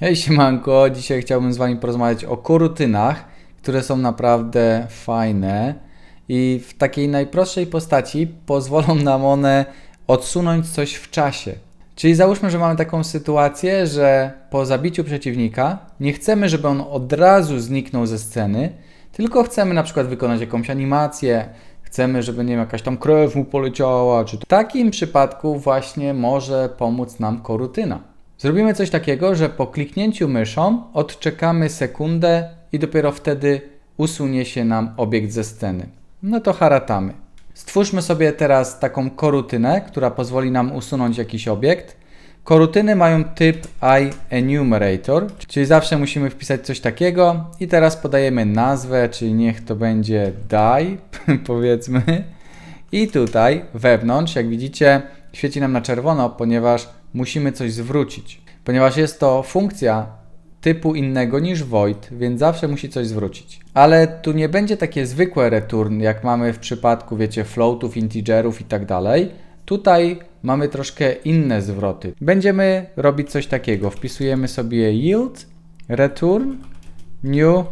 Hej siemanko, dzisiaj chciałbym z Wami porozmawiać o korutynach, które są naprawdę fajne i w takiej najprostszej postaci pozwolą nam one odsunąć coś w czasie. Czyli załóżmy, że mamy taką sytuację, że po zabiciu przeciwnika nie chcemy, żeby on od razu zniknął ze sceny, tylko chcemy na przykład wykonać jakąś animację, chcemy, żeby nie wiem, jakaś tam krew mu poleciała, czy w takim przypadku właśnie może pomóc nam korutyna. Zrobimy coś takiego, że po kliknięciu myszą odczekamy sekundę i dopiero wtedy usunie się nam obiekt ze sceny. No to haratamy. Stwórzmy sobie teraz taką korutynę, która pozwoli nam usunąć jakiś obiekt. Korutyny mają typ IEnumerator, czyli zawsze musimy wpisać coś takiego i teraz podajemy nazwę, czyli niech to będzie die, powiedzmy. I tutaj wewnątrz, jak widzicie, świeci nam na czerwono, ponieważ musimy coś zwrócić. Ponieważ jest to funkcja typu innego niż void, więc zawsze musi coś zwrócić. Ale tu nie będzie takie zwykłe return, jak mamy w przypadku, wiecie, floatów, integerów i tak dalej. Tutaj mamy troszkę inne zwroty. Będziemy robić coś takiego. Wpisujemy sobie yield, return, new,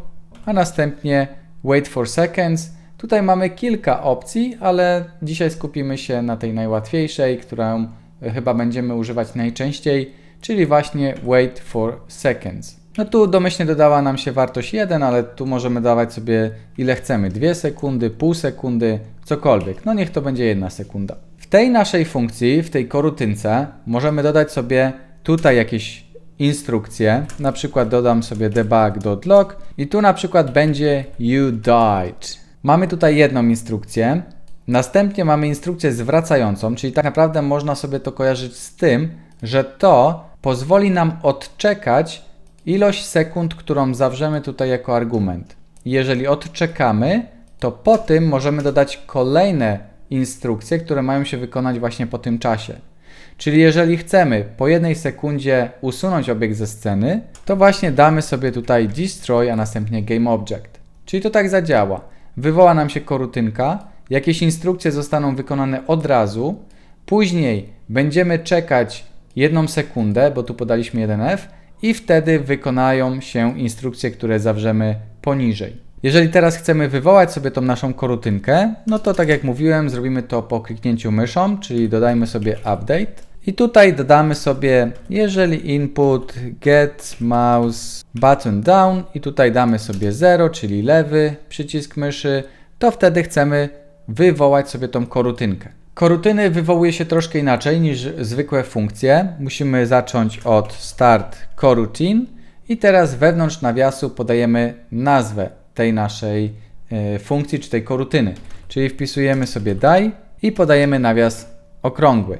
a następnie wait for seconds. Tutaj mamy kilka opcji, ale dzisiaj skupimy się na tej najłatwiejszej, którą chyba będziemy używać najczęściej, czyli właśnie wait for seconds. No tu domyślnie dodała nam się wartość 1, ale tu możemy dawać sobie ile chcemy, 2 sekundy, pół sekundy, cokolwiek. No niech to będzie 1 sekunda. W tej naszej funkcji, w tej korutynce możemy dodać sobie tutaj jakieś instrukcje. Na przykład dodam sobie debug.log i tu na przykład będzie you died. Mamy tutaj jedną instrukcję. Następnie mamy instrukcję zwracającą, czyli tak naprawdę można sobie to kojarzyć z tym, że to pozwoli nam odczekać ilość sekund, którą zawrzemy tutaj jako argument. Jeżeli odczekamy, to po tym możemy dodać kolejne instrukcje, które mają się wykonać właśnie po tym czasie. Czyli jeżeli chcemy po jednej sekundzie usunąć obiekt ze sceny, to właśnie damy sobie tutaj destroy, a następnie game object. Czyli to tak zadziała. Wywoła nam się korutynka, jakieś instrukcje zostaną wykonane od razu, później będziemy czekać jedną sekundę, bo tu podaliśmy 1F i wtedy wykonają się instrukcje, które zawrzemy poniżej. Jeżeli teraz chcemy wywołać sobie tą naszą korutynkę, no to tak jak mówiłem, zrobimy to po kliknięciu myszą, czyli dodajmy sobie update. I tutaj dodamy sobie, jeżeli input get mouse button down i tutaj damy sobie 0, czyli lewy przycisk myszy, to wtedy chcemy wywołać sobie tą korutynkę. Korutyny wywołuje się troszkę inaczej niż zwykłe funkcje. Musimy zacząć od start coroutine i teraz wewnątrz nawiasu podajemy nazwę tej naszej y, funkcji czy tej korutyny. Czyli wpisujemy sobie die i podajemy nawias okrągły.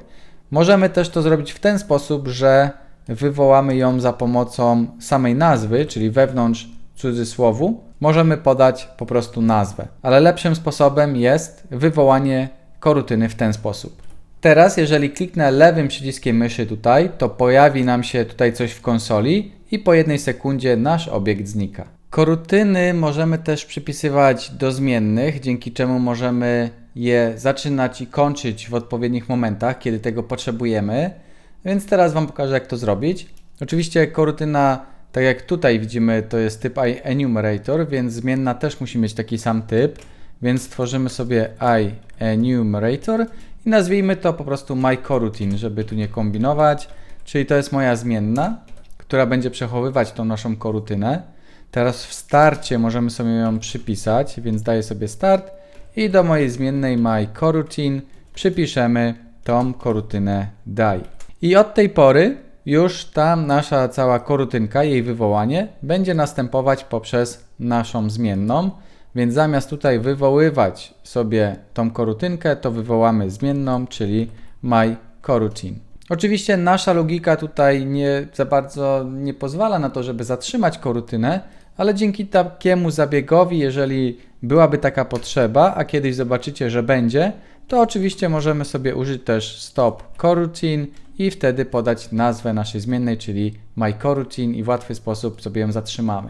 Możemy też to zrobić w ten sposób, że wywołamy ją za pomocą samej nazwy, czyli wewnątrz cudzysłowu, możemy podać po prostu nazwę. Ale lepszym sposobem jest wywołanie korutyny w ten sposób. Teraz, jeżeli kliknę lewym przyciskiem myszy tutaj, to pojawi nam się tutaj coś w konsoli i po jednej sekundzie nasz obiekt znika. Korutyny możemy też przypisywać do zmiennych, dzięki czemu możemy je zaczynać i kończyć w odpowiednich momentach, kiedy tego potrzebujemy. Więc teraz Wam pokażę, jak to zrobić. Oczywiście korutyna, tak jak tutaj widzimy, to jest typ enumerator, więc zmienna też musi mieć taki sam typ. Więc stworzymy sobie enumerator i nazwijmy to po prostu myCoroutine, żeby tu nie kombinować. Czyli to jest moja zmienna, która będzie przechowywać tą naszą korutynę. Teraz w starcie możemy sobie ją przypisać, więc daję sobie start i do mojej zmiennej myCoroutine przypiszemy tą korutynę die. I od tej pory już ta nasza cała korutynka, jej wywołanie będzie następować poprzez naszą zmienną. Więc zamiast tutaj wywoływać sobie tą korutynkę, to wywołamy zmienną, czyli myCoroutine. Oczywiście nasza logika tutaj nie za bardzo nie pozwala na to, żeby zatrzymać korutynę, ale dzięki takiemu zabiegowi, jeżeli byłaby taka potrzeba, a kiedyś zobaczycie, że będzie, to oczywiście możemy sobie użyć też stop coroutine i wtedy podać nazwę naszej zmiennej, czyli myCoroutine i w łatwy sposób sobie ją zatrzymamy.